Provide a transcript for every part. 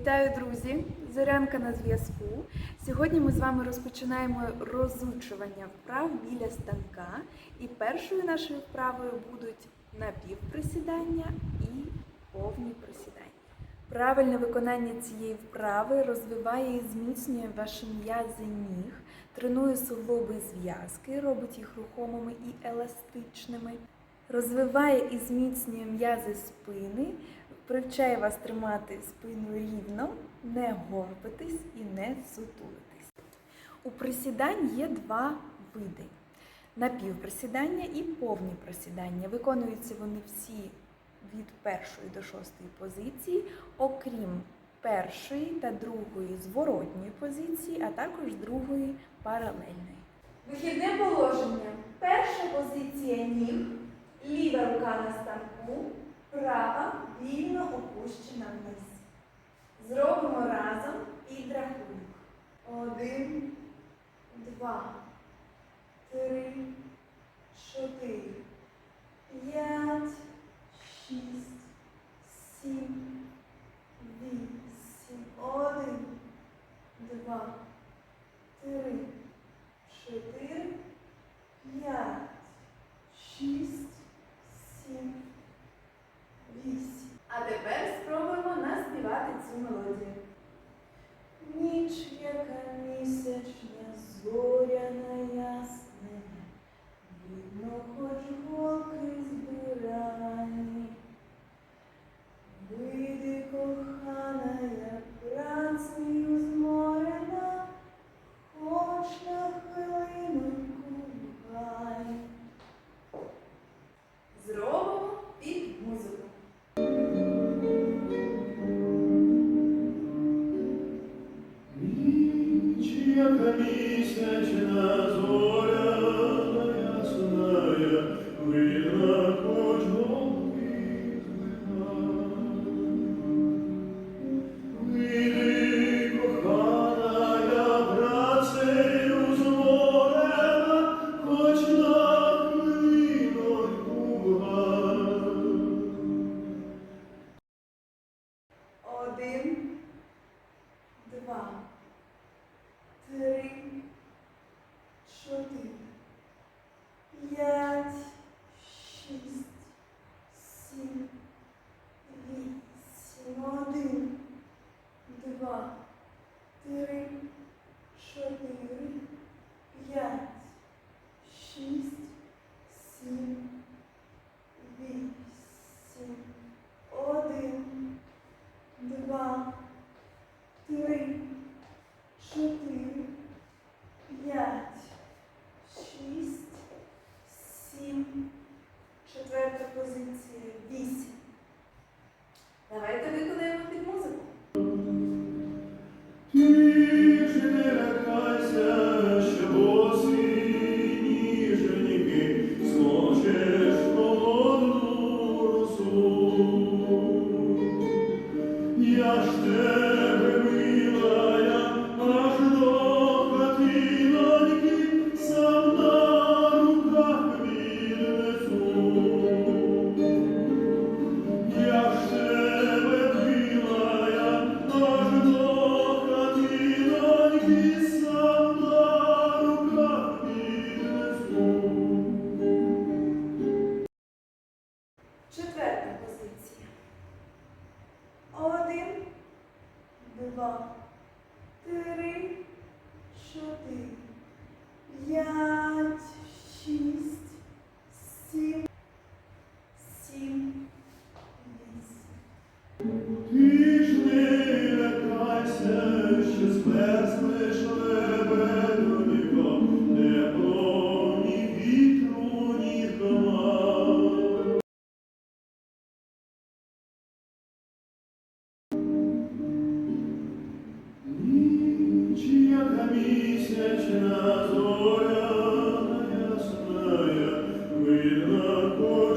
Вітаю, друзі! Зорянка на зв'язку. Сьогодні ми з вами розпочинаємо розучування вправ біля станка. І першою нашою вправою будуть напівприсідання і повні присідання. Правильне виконання цієї вправи розвиває і зміцнює ваші м'язи ніг, тренує суглоби зв'язки, робить їх рухомими і еластичними, розвиває і зміцнює м'язи спини, привчає вас тримати спину рівно, не горбитись і не сутулитись. У присідань є два види: напівприсідання і повні присідання. Виконуються вони всі від першої до шостої позиції, окрім першої та другої зворотньої позиції, а також другої паралельної. Вихідне положення. Перша позиція ніг, ліва рука на станку, права вільно опущена вниз. Зробимо разом підрахунок. Один, два, три, чотири, п'ять, Ніч, яка місячна зоряна Я ж Четверта позиція. Один, два, три, чотири, п'ять, шість, місячна зоря ясна, видно.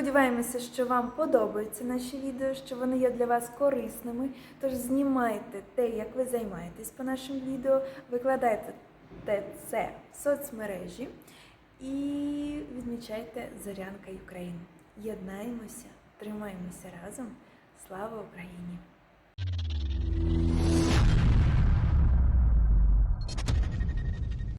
Сподіваємося, що вам подобаються наші відео, що вони є для вас корисними. Тож знімайте те, як ви займаєтесь по нашим відео, викладайте це в соцмережі і відмічайте Зорянка України. Єднаємося, тримаємося разом. Слава Україні!